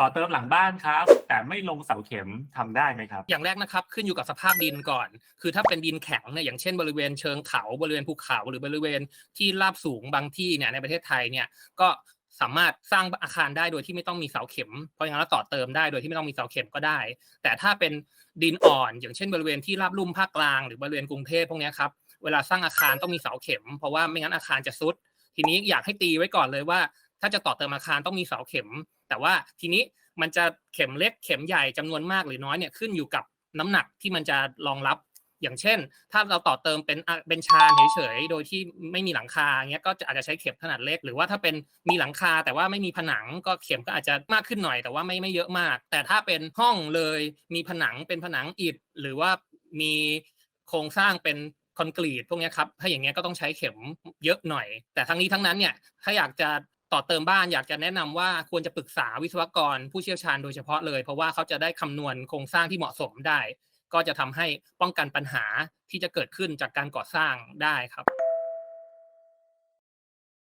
ต่อเติมหลังบ้านครับ แต่ไม่ลงเสาเข็มทำได้ไหมครับ อย่างแรกนะครับขึ้นอยู่กับสภาพดินก่อน คือถ้าเป็นดินแข็งเนี่ยอย่างเช่นบริเวณเชิงเขาบริเวณภูเขาหรือบริเวณที่ราบสูงบางที่เนี่ยในประเทศไทยเนี่ยก็สามารถสร้างอาคารได้โดยที่ไม่ต้องมีเสาเข็ม เพราะงั้นแล้วต่อเติมได้โดยที่ไม่ต้องมีเสาเข็มก็ได้ แต่ถ้าเป็นดินอ่อน อย่างเช่นบริเวณที่ราบลุ่มภาคกลางหรือบริเวณกรุงเทพพวกเนี้ยครับเวลาสร้างอาคารต้องมีเสาเข็ม เพราะว่าไม่งั้นอาคารจะซุด ทีนี้อยากให้ตีไว้ก่อนเลยว่า ถ้าจะต่อเติมอาคารต้องมีเสาเข็ม แต่ว่าทีนี้มันจะเข็มเล็กเข็มใหญ่จำนวนมากหรือน้อยเนี่ยขึ้นอยู่กับน้ำหนักที่มันจะรองรับอย่างเช่น ถ้าเราต่อเติมเป็นเป็นชานเฉยๆโดยที่ไม่มีหลังคาเงี้ยก็อาจจะใช้เข็มขนาดเล็ก หรือว่าถ้าเป็นมีหลังคาแต่ว่าไม่มีผนังก็เข็มก็อาจจะมากขึ้นหน่อย แต่ว่าไม่ไม่เยอะมาก แต่ถ้าเป็นห้องเลยมีผนังเป็นผนังอิฐหรือว่ามีโครงสร้างเป็นคอนกรีตพวกนี้ครับถ้าอย่างเงี้ยก็ต้องใช้เข็มเยอะหน่อย แต่ทั้งนี้ทั้งนั้นเนี่ยถ้าอยากจะ ต่อเติมบ้านอยากจะแนะนำว่าควรจะปรึกษาวิศวกรผู้เชี่ยวชาญโดยเฉพาะเลย เพราะว่าเขาจะได้คำนวณโครงสร้างที่เหมาะสมได้ ก็จะทำให้ป้องกันปัญหาที่จะเกิดขึ้นจากการก่อสร้างได้ครับ